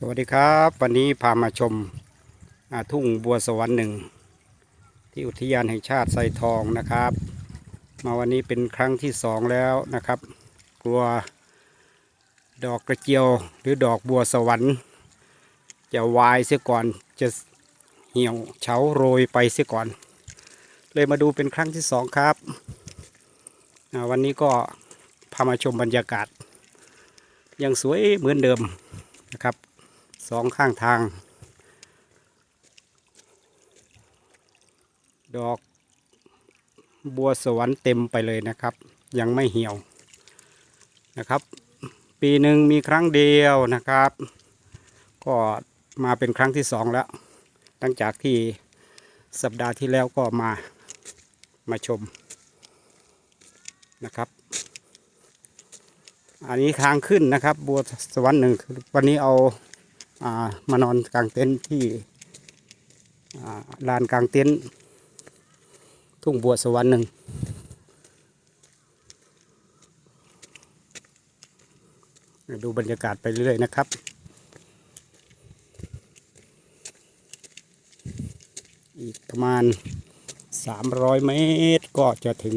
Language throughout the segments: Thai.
สวัสดีครับ วันนี้พามาชมทุ่งบัวสวรรค์หนึ่ง ที่อุทยานแห่งชาติไซทองนะครับ มาวันนี้เป็นครั้งที่สองแล้วนะครับ กลัวดอกกระเจียวหรือดอกบัวสวรรค์ จะวายเสียก่อนจะเหี่ยวเฉาโรยไปเสียก่อน เลยมาดูเป็นครั้งที่สองครับ วันนี้ก็พามาชมบรรยากาศ ยังสวยเหมือนเดิมนะครับ สองข้างทาง ดอกบัวสวรรค์เต็มไปเลยนะครับ ยังไม่เหี่ยวนะครับ ปีหนึ่งมีครั้งเดียวนะครับ ก็มาเป็นครั้งที่สองแล้ว หลังจากที่สัปดาห์ที่แล้วก็มามาชมนะครับ อันนี้ทางขึ้นนะครับ บัวสวรรค์หนึ่งวันนี้เอาอา มานอนกลางเต็นท์ที่ลานกลางเต็นท์ทุ่งบัวสวรรค์หนึ่งดูบรรยากาศไปเรื่อยๆนะครับ อีกประมาณ 300 เมตรก็จะถึง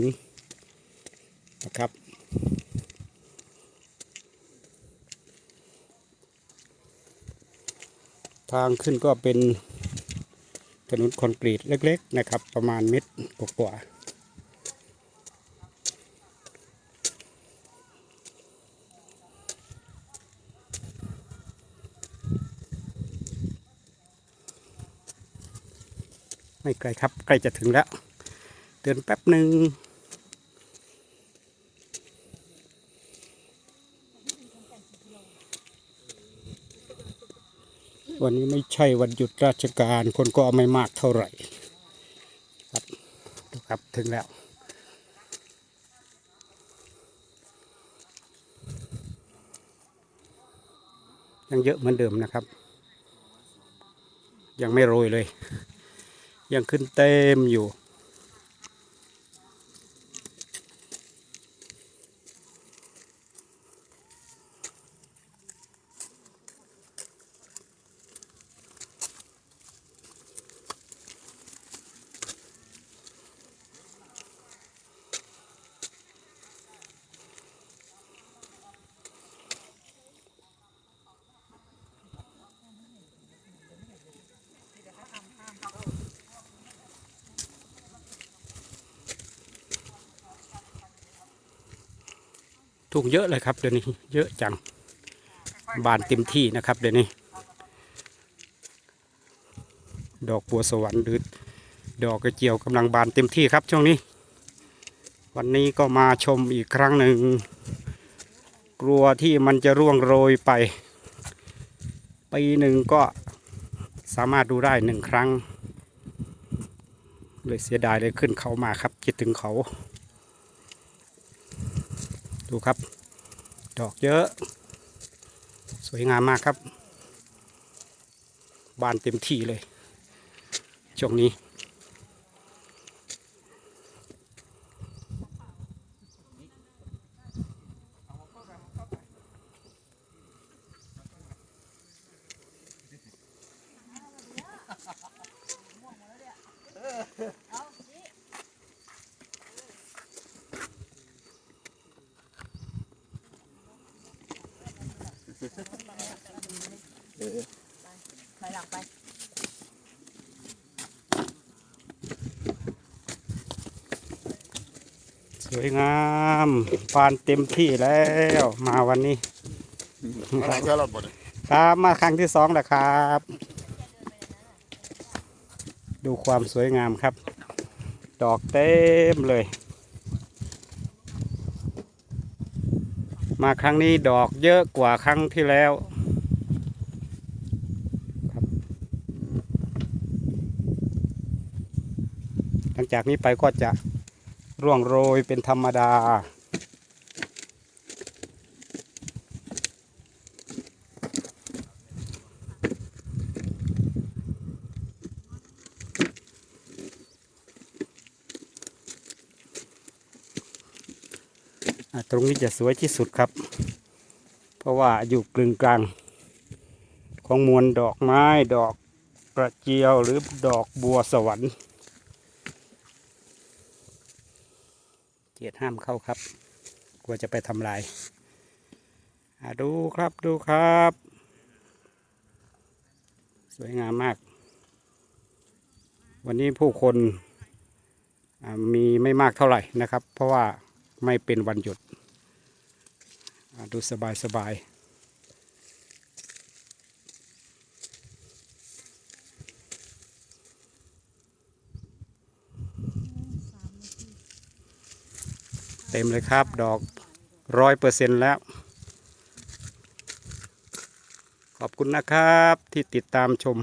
นะครับ ทางขึ้นก็เป็นถนนคอนกรีตเล็ก ๆ นะครับ ประมาณเม็ดกว่าไม่ไกลครับ ใกล้จะถึงแล้ว เดินแป๊บหนึ่ง วันนี้ไม่ใช่วันหยุดราชการ คนก็ไม่มากเท่าไหร่ ครับดูครับถึงแล้ว ยังเยอะเหมือนเดิมนะครับ ยังไม่โรยเลย ยังขึ้นเต็มอยู่ ถูกเยอะเลยครับเดี๋ยวนี้ เยอะจัง บานเต็มที่นะครับเดี๋ยวนี้ ดอกบัวสวรรค์หรือดอกกระเจียวกำลังบานเต็มที่ครับช่วงนี้ วันนี้ก็มาชมอีกครั้งหนึ่ง กลัวที่มันจะร่วงโรยไปปีหนึ่งก็สามารถดูได้หนึ่งครั้ง เลยเสียดายเลยขึ้นเขามาครับคิดถึงเขา ดูครับ ดอกเยอะ สวยงามมากครับ บานเต็มที่เลย ช่วงนี้ ถอยหลังไปสวยงามบานเต็มที่แล้วมาวันนี้อะไรเชื่อรถหมดครับมาครั้งที่สองแล้วครับ ดูความสวยงามครับ ดอกเต็มเลย มาครั้งนี้ดอกเยอะกว่าครั้งที่แล้วครับห ลังจากนี้ไปก็จะร่วงโรยเป็นธรรมดา ตรงนี้จะสวยที่สุดครับ เพราะว่าอยู่กลึงกลาง ของมวลดอกไม้ดอกกระเจียวหรือดอกบัวสวรรค์ กียรติห้ามเข้าครับ กลัวจะไปทำลายดูครับดูครับ สวยงามมาก วันนี้ผู้คนมีไม่มากเท่าไหร่นะครับ เพราะว่าไม่เป็นวันหยุด ดูสบายสบาย เต็มเลยครับ ดอกร้อยเปอร์เซ็นต์แล้ว ขอบคุณนะครับที่ติดตามชม